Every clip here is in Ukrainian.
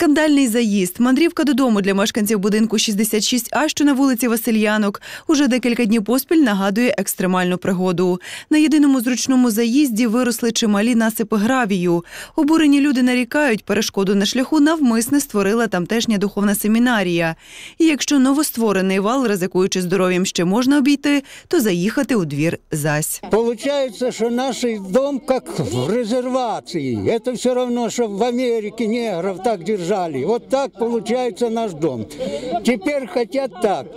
Скандальний заїзд. Мандрівка додому для мешканців будинку 66А, що на вулиці Васильянок, уже декілька днів поспіль нагадує екстремальну пригоду. На єдиному зручному заїзді виросли чималі насипи гравію. Обурені люди нарікають, перешкоду на шляху навмисне створила тамтешня духовна семінарія. І якщо новостворений вал, ризикуючи здоров'ям, ще можна обійти, то заїхати у двір зась. Получается, что наш дом как в резервации. Это все равно, что в Америке негров так держали. Вот так получается наш дом. Теперь хотят так.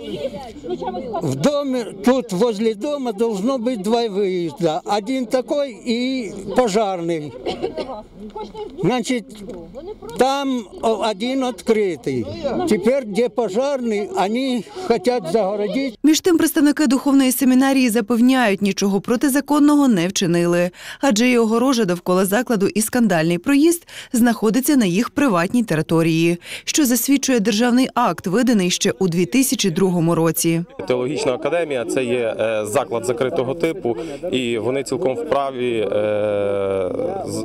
В доме, тут возле дома должно быть два выезда. Один такой и пожарный. Значит, там о, один открытый. Теперь, где пожарный, они хотят загородить Між тим, представники духовної семінарії запевняють, нічого протизаконного не вчинили, адже і огорожа довкола закладу і скандальний проїзд знаходиться на їх приватній території, що засвідчує державний акт, виданий ще у 2002 році. Теологічна академія це є е, заклад закритого типу, і вони цілком вправі е,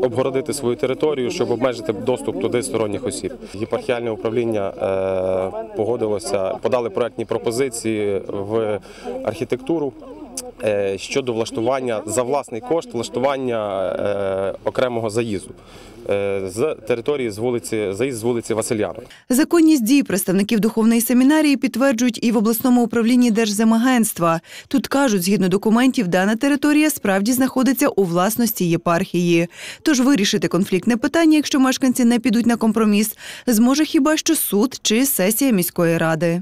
обгородити свою територію, щоб обмежити доступ туди сторонніх осіб. Єпархіальне управління е, погодилося, подали проектні пропозиції в архітектуру. Е, Щодо влаштування за власний кошт влаштування е, окремого заїзду е, з території з вулиці заїзд з вулиці Васильянок. Законність дій представників духовної семінарії підтверджують і в обласному управлінні Держземагентства. Тут кажуть, згідно документів, дана територія справді знаходиться у власності єпархії. Тож вирішити конфліктне питання, якщо мешканці не підуть на компроміс, зможе хіба що суд чи сесія міської ради.